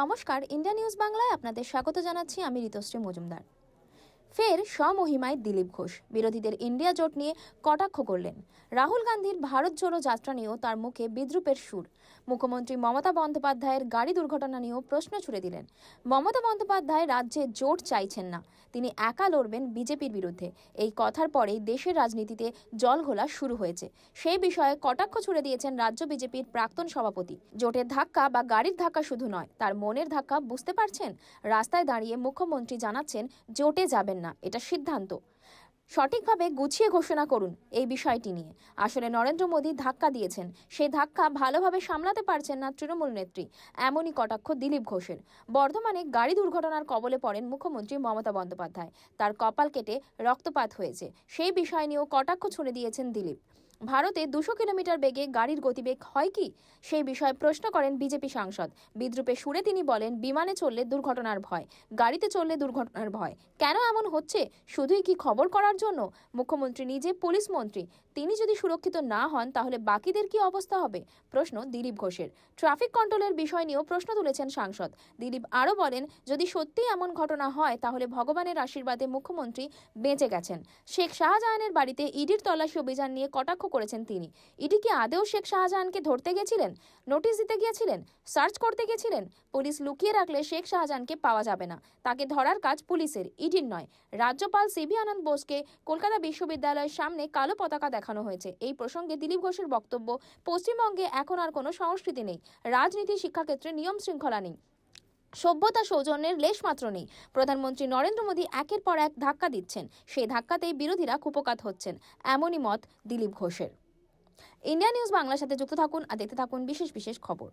নমস্কার India news বাংলায় আপনাদের স্বাগত জানাচ্ছি। আমি ঋতুশ্রী মজুমদার। ফের স্বমহিমায় দিলীপ ঘোষ। বিরোধীদের ইন্ডিয়া জোট নিয়ে কটাক্ষ করলেন। রাহুল গান্ধীর ভারত জোড়ো যাত্রা নিয়েও তার মুখে বিদ্রুপের সুর। মুখ্যমন্ত্রী মমতা বন্দ্যোপাধ্যায়ের গাড়ি দুর্ঘটনা নিয়েও প্রশ্ন ছুড়ে দিলেন। মমতা বন্দ্যোপাধ্যায় রাজ্যে জোট চাইছেন না। তিনি একা লড়বেন বিজেপির বিরুদ্ধে। এই কথার পরেই দেশের রাজনীতিতে জলঘোলা শুরু হয়েছে। সেই বিষয়ে কটাক্ষ ছুড়ে দিয়েছেন রাজ্য বিজেপির প্রাক্তন সভাপতি। জোটের ধাক্কা বা গাড়ির ধাক্কা শুধু নয়, তার মনের ধাক্কা বুঝতে পারছেন? রাস্তায় দাঁড়িয়ে মুখ্যমন্ত্রী জানাচ্ছেন, জোটে যাবেন এটা সিদ্ধান্ত। সঠিকভাবে গুছিয়ে ঘোষণা করুন এই বিষয়টি নিয়ে। আসলে নরেন্দ্র মোদী ধাক্কা দিয়েছেন। সেই ধাক্কা ভালোভাবে সামলাতে পারছেন না তৃণমূল নেত্রী, এমনই কটাক্ষ দিলীপ ঘোষের। বর্ধমানে গাড়ি দুর্ঘটনার কবলে পড়েন মুখ্যমন্ত্রী মমতা বন্দ্যোপাধ্যায়। তার কপাল কেটে রক্তপাত হয়েছে। সেই বিষয় নিয়েও কটাক্ষ ছুঁড়ে দিয়েছেন দিলীপ। ভারতে দুশো কিলোমিটার বেগে গাড়ির গতিবেগ হয় কি? সেই বিষয়ে প্রশ্ন করেন বিজেপি সাংসদ। বিদ্রুপে সুরে তিনি বলেন, বিমানে চললে দুর্ঘটনার ভয়, গাড়িতে চললে দুর্ঘটনার ভয়। কেন এমন হচ্ছে? শুধুই কি খবর করার জন্য? মুখ্যমন্ত্রী নিজে, পুলিশ মন্ত্রী। তিনি যদি সুরক্ষিত না হন, তাহলে বাকিদের কি অবস্থা হবে? প্রশ্ন দিলীপ ঘোষের। ট্রাফিক কন্ট্রোলের বিষয় নিয়েও প্রশ্ন তুলেছেন সাংসদ। দিলীপ আরও বলেন, যদি সত্যিই এমন ঘটনা হয়, তাহলে ভগবানের আশীর্বাদে মুখ্যমন্ত্রী বেঁচে গেছেন। শেখ শাহজাহানের বাড়িতে ইডির তল্লাশি অভিযান নিয়ে কটাক্ষ করেছেন তিনি। ইডি কি আদেও শেখ শাহজাহানকে ধরতে গেছিলেন? নোটিশ দিতে গিয়েছিলেন? সার্চ করতে গেছিলেন? পুলিশ লুকিয়ে রাখলে শেখ শাহজাহানকে পাওয়া যাবে না। তাকে ধরার কাজ পুলিশের, ইডির নয়। রাজ্যপাল সিবি আনন্দ বোসকে কলকাতা বিশ্ববিদ্যালয়ের সামনে কালো পতাকা দেখানো হয়েছে। এই প্রসঙ্গে দিলীপ ঘোষের বক্তব্য, পশ্চিমবঙ্গে এখন আর কোনো সংস্কৃতি নেই। রাজনীতি, শিক্ষাক্ষেত্রে নিয়ম শৃঙ্খলা নেই। সভ্যতা সৌজন্যের লেশমাত্র নেই। প্রধানমন্ত্রী নরেন্দ্র মোদী একের পর এক ধাক্কা দিচ্ছেন। সেই ধাক্কাতেই বিরোধীরা কুপকাত হচ্ছেন, এমনই মত দিলীপ ঘোষের। ইন্ডিয়া নিউজ বাংলার সাথে যুক্ত থাকুন আর দেখতে থাকুন বিশেষ বিশেষ খবর।